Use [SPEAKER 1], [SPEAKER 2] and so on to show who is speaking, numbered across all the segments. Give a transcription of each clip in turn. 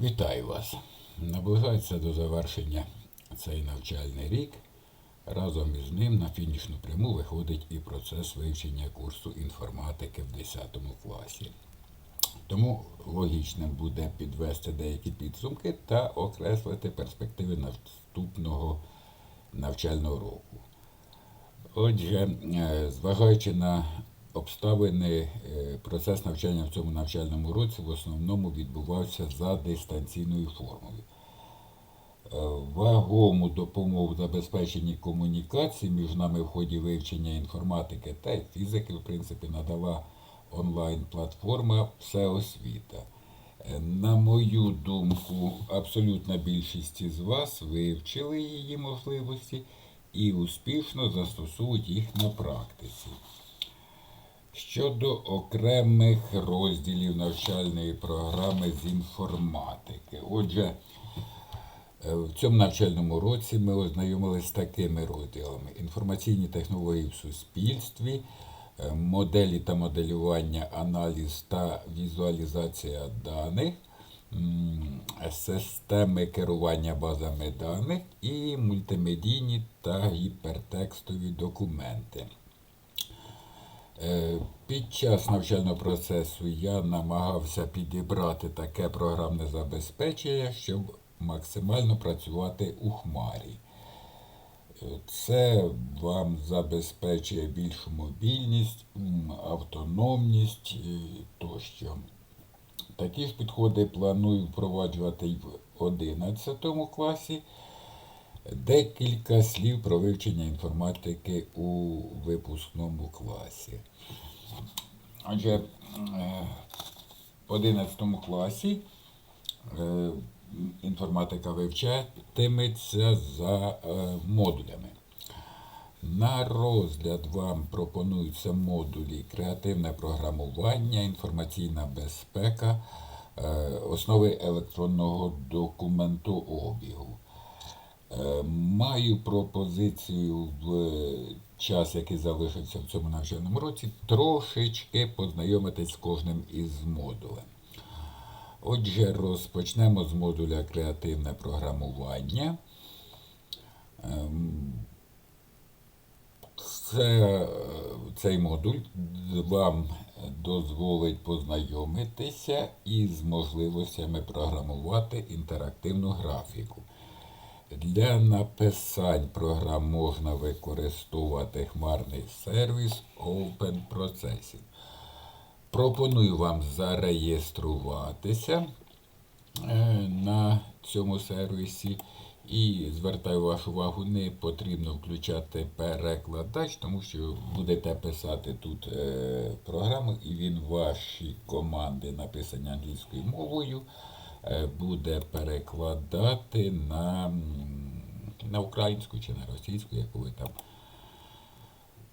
[SPEAKER 1] Вітаю вас! Наближається до завершення цей навчальний рік. Разом із ним на фінішну пряму виходить і процес вивчення курсу інформатики в 10 класі. Тому логічним буде підвести деякі підсумки та окреслити перспективи наступного навчального року. Отже, е, зважаючи на обставини, е, процес навчання в цьому навчальному році в основному відбувався за дистанційною формою. Е, Вагому допомогу в забезпеченні комунікації між нами в ході вивчення інформатики та фізики, в принципі, надала онлайн-платформа Всеосвіта. Е, На мою думку, абсолютна більшість із вас вивчили її можливості і успішно застосовують їх на практиці. Щодо окремих розділів навчальної програми з інформатики. Отже, е, в цьому навчальному році ми ознайомилися з такими розділами: інформаційні технології в суспільстві, е, моделі та моделювання, аналіз та візуалізація даних, системи керування базами даних і мультимедійні та гіпертекстові документи. Е, Під час навчального процесу я намагався підібрати таке програмне забезпечення, щоб максимально працювати у хмарі. Е, Це вам забезпечує більшу мобільність, автономність е, тощо. Такі ж підходи планую впроваджувати і в 11 класі. Декілька слів про вивчення інформатики у випускному класі. Отже, е, в 11 класі е, інформатика вивчатиметься за е, модулями. На розгляд вам пропонуються модулі креативне програмування, інформаційна безпека, основи електронного документообігу. Е, Маю пропозицію в час, який залишився в цьому навчальному році, трошечки познайомитись з кожним із модулем. Отже, розпочнемо з модуля креативне програмування. Ем, Це, цей модуль вам дозволить познайомитися із можливостями програмувати інтерактивну графіку. Для написань програм можна використовувати хмарний сервіс Open Processing. Пропоную вам зареєструватися е, на цьому сервісі. І звертаю вашу увагу, не потрібно включати перекладач, тому що будете писати тут е, програму, і він ваші команди, написані англійською мовою, буде перекладати на, на українську чи на російську, яку ви там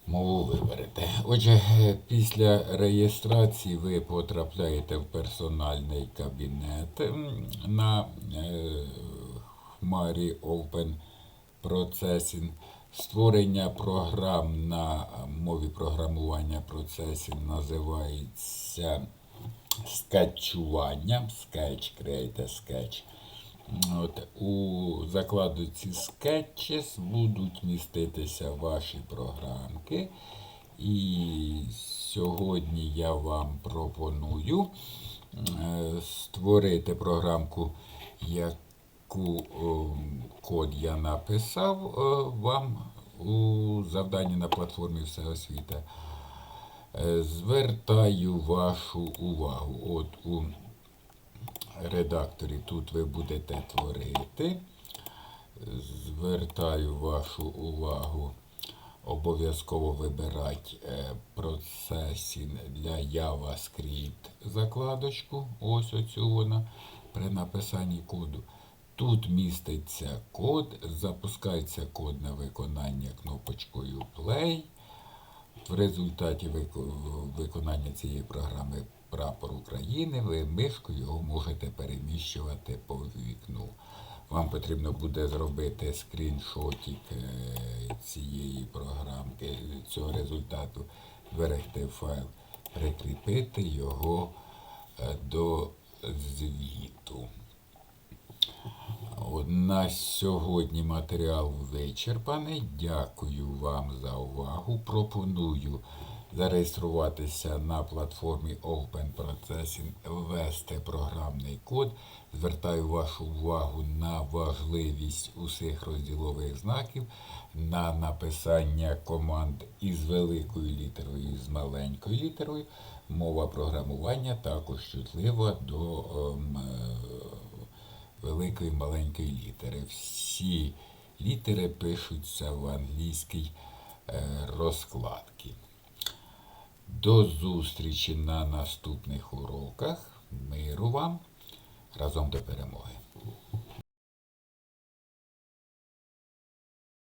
[SPEAKER 1] мову виберете. Отже, е, після реєстрації ви потрапляєте в персональний кабінет на е, хмарі Open Processing. Створення програм на мові програмування Processing називається скетчуванням. Sketch, create sketch. От, у закладці Sketches будуть міститися ваші програмки. І сьогодні я вам пропоную е, створити програмку, яку ем, код я написав е, вам у завданні на платформі Всеосвіта. Е, Звертаю вашу увагу. От у редакторі тут ви будете творити. Звертаю вашу увагу. Обов'язково вибирати е, процесінг для JavaScript закладочку. Ось оцю вона при написанні коду. Тут міститься код, запускається код на виконання кнопочкою Play. В результаті виконання цієї програми Прапор України ви мишкою його можете переміщувати по вікну. Вам потрібно буде зробити скріншотик е, цієї програмки, цього результату, зберегти файл, прикріпити його е, до звіту. На сьогодні матеріал вичерпаний. Дякую вам за увагу. Пропоную зареєструватися на платформі Open Processing, ввести програмний код. Звертаю вашу увагу на важливість усіх розділових знаків, на написання команд із великою літерою і з маленькою літерою. Мова програмування також чутлива до е, великої маленької літери. Всі літери пишуться в англійській е, розкладці. До зустрічі на наступних уроках. Миру вам разом до перемоги.